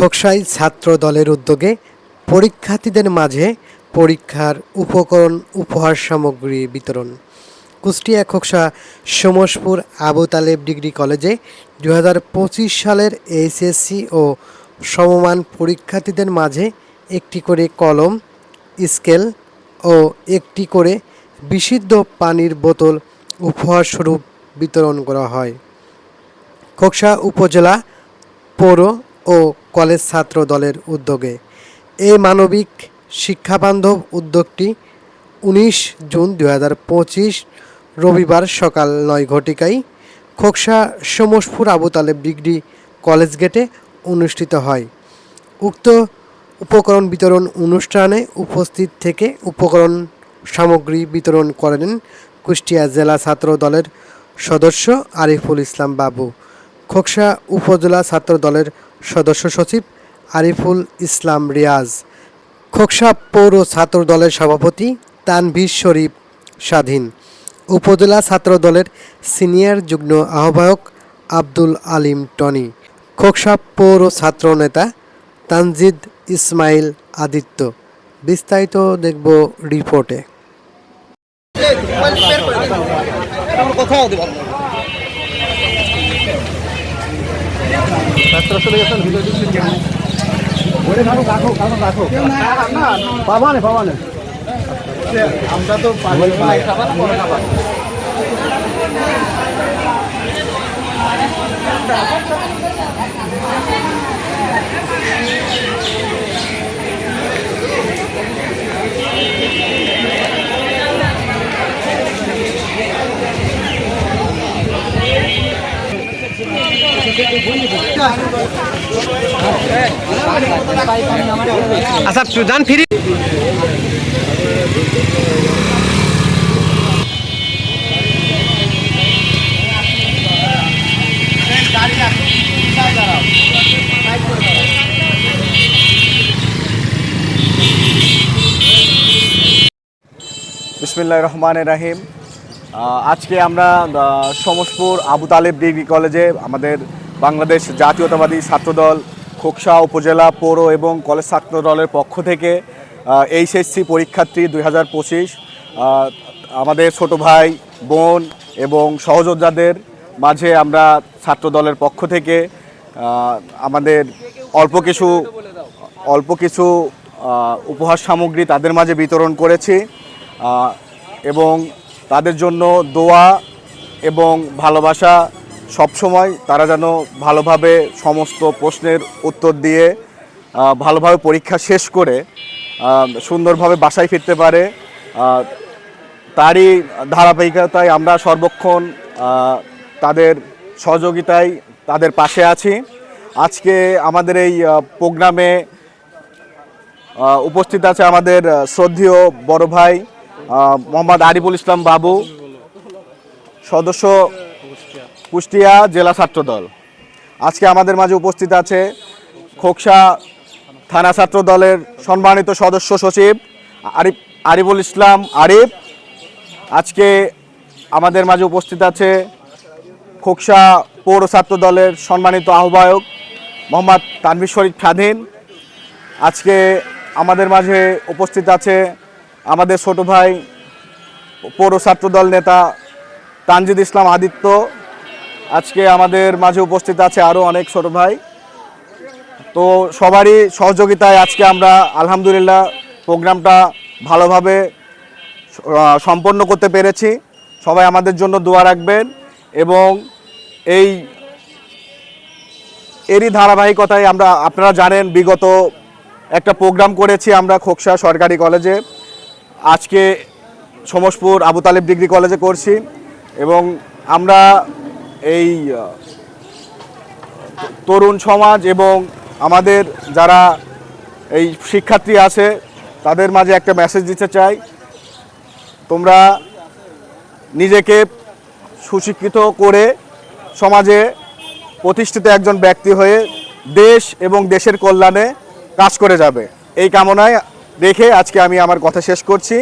খোকসাই ছাত্র দলের উদ্যোগে পরীক্ষার্থীদের মাঝে পরীক্ষার উপকরণ উপহার সামগ্রী বিতরণ। কুষ্টিয়া খোকসা সমসপুর আবু তালেব ডিগ্রি কলেজে দু হাজার পঁচিশ সালের এইচএসসি ও সমমান পরীক্ষার্থীদের মাঝে একটি করে কলম, স্কেল ও একটি করে বিশুদ্ধ পানির বোতল উপহারস্বরূপ বিতরণ করা হয়। খোকসা উপজেলা পৌর ও কলেজ ছাত্র দলের উদ্যোগে। এই মানবিক শিক্ষাবান্ধব উদ্যোগটি উনিশ জুন দু হাজার পঁচিশ রবিবার সকাল নয় ঘটিকায় খোকসা সমসপুর আবু তালেব ডিগ্রি কলেজ গেটে অনুষ্ঠিত হয়। উক্ত উপকরণ বিতরণ অনুষ্ঠানে উপস্থিত থেকে উপকরণ সামগ্রী বিতরণ করেন কুষ্টিয়া জেলা ছাত্র দলের সদস্য আরিফুল ইসলাম বাবু। খোকসা উপজেলা ছাত্র দলের সদস্য সচিব আরিফুল ইসলাম রিয়াজ, খোকসা পৌর ছাত্র দলের সভাপতি তানভীর শরীফ স্বাধীন, উপজেলা ছাত্র দলের সিনিয়র যুগ্ম আহ্বায়ক আব্দুল আলিম টনি, খোকসা পৌর ছাত্র নেতা তানজিদ ইসমাইল আদিত্য। বিস্তারিত দেখব রিপোর্টে। কোথাও দেব পাবানে পাবানে। আমরা তো আচ্ছা সুদান ফিরি। বিসমিল্লাহ রহমান রাহিম। আজকে আমরা সমসপুর আবু তালেব ডিগ্রি কলেজে আমাদের বাংলাদেশ জাতীয়তাবাদী ছাত্রদল খোকসা উপজেলা পৌর এবং কলেজ ছাত্র দলের পক্ষ থেকে এইচএসসি পরীক্ষার্থী দুই হাজার পঁচিশ আমাদের ছোট ভাই, বোন এবং সহযোদ্ধাদের মাঝে আমরা ছাত্র দলের পক্ষ থেকে আমাদের অল্প কিছু অল্প কিছু উপহার সামগ্রী তাদের মাঝে বিতরণ করেছি এবং তাদের জন্য দোয়া এবং ভালোবাসা সবসময় তারা যেন ভালোভাবে সমস্ত প্রশ্নের উত্তর দিয়ে ভালোভাবে পরীক্ষা শেষ করে সুন্দরভাবে বাসায় ফিরতে পারে। তারই ধারাবাহিকতায় আমরা সর্বক্ষণ তাদের সহযোগিতায় তাদের পাশে আছি। আজকে আমাদের এই প্রোগ্রামে উপস্থিত আছে আমাদের শ্রদ্ধেয় বড় ভাই মোহাম্মদ আরিফুল ইসলাম বাবু। সদস্য কুষ্টিয়া জেলা ছাত্রদল। আজকে আমাদের মাঝে উপস্থিত আছে খোকসা থানা ছাত্র দলের সম্মানিত সদস্য সচিব আরিফ, আরিফুল ইসলাম আরিফ। আজকে আমাদের মাঝে উপস্থিত আছে খোকসা পৌর ছাত্র দলের সম্মানিত আহ্বায়ক মোহাম্মদ তানভীর শরীফ স্বাধীন। আজকে আমাদের মাঝে উপস্থিত আছে আমাদের ছোট ভাই পৌর ছাত্র দল নেতা তানজিদ ইসলাম আদিত্য। আজকে আমাদের মাঝে উপস্থিত আছে আরও অনেক ছোট ভাই। তো সবারই সহযোগিতায় আজকে আমরা আলহামদুলিল্লাহ প্রোগ্রামটা ভালোভাবে সম্পন্ন করতে পেরেছি। সবাই আমাদের জন্য দোয়া রাখবেন এবং এই এরই ধারাবাহিকতায় আমরা, আপনারা জানেন বিগত একটা প্রোগ্রাম করেছি আমরা খোকসা সরকারি কলেজে। আজকে সমসপুর আবু তালেব ডিগ্রি কলেজে করছি এবং আমরা এই তরুণ সমাজ এবং আমাদের যারা এই শিক্ষার্থী আছে, তাদের মাঝে একটা মেসেজ দিতে চাই। তোমরা নিজেকে সুশিক্ষিত করে সমাজে প্রতিষ্ঠিত একজন ব্যক্তি হয়ে দেশ এবং দেশের কল্যাণে কাজ করে যাবে। এই কামনায় রেখে আজকে আমি আমার কথা শেষ করছি।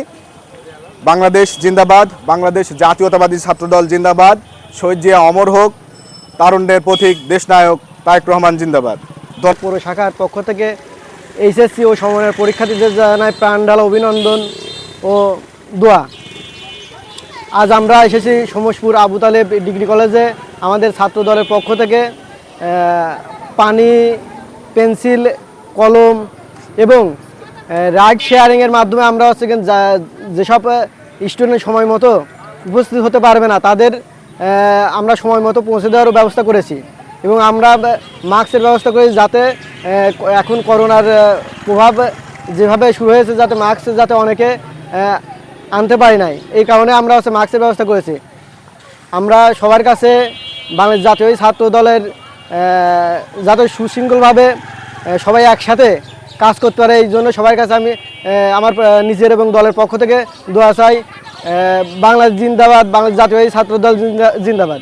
বাংলাদেশ জিন্দাবাদ, বাংলাদেশ জাতীয়তাবাদী ছাত্রদল জিন্দাবাদ। শহীদ জিয়া অমর হোক, তারুণ্যের পথিক দেশনায়ক তারেক রহমান জিন্দাবাদ। দল পৌর শাখার পক্ষ থেকে এইচএসসি ও সমন্বয়ের পরীক্ষার্থীদের জানায় প্রাণডালা অভিনন্দন ও দোয়া। আজ আমরা এসেছি সমসপুর আবু তালেব ডিগ্রি কলেজে। আমাদের ছাত্র দলের পক্ষ থেকে পানি, পেন্সিল, কলম এবং রাইড শেয়ারিংয়ের মাধ্যমে আমরা হচ্ছে যেসব স্টুডেন্ট সময় মতো উপস্থিত হতে পারবে না, তাদের আমরা সময় মতো পৌঁছে দেওয়ারও ব্যবস্থা করেছি। এবং আমরা মাস্কের ব্যবস্থা করেছি যাতে এখন করোনার প্রভাব যেভাবে শুরু হয়েছে যাতে মাস্ক যাতে অনেকে আনতে পারি নাই। এই কারণে আমরা হচ্ছে মাস্কের ব্যবস্থা করেছি। আমরা সবার কাছে বাংলাদেশ জাতীয় ছাত্র দলের যাতে সুশৃঙ্খলভাবে সবাই একসাথে কাজ করতে পারে, এই জন্য সবার কাছে আমি আমার নিজের এবং দলের পক্ষ থেকে দোয়া চাই। বাংলাদেশ জিন্দাবাদ বাংলাদেশ জাতীয় ছাত্রদল জিন্দা- জিন্দাবাদ।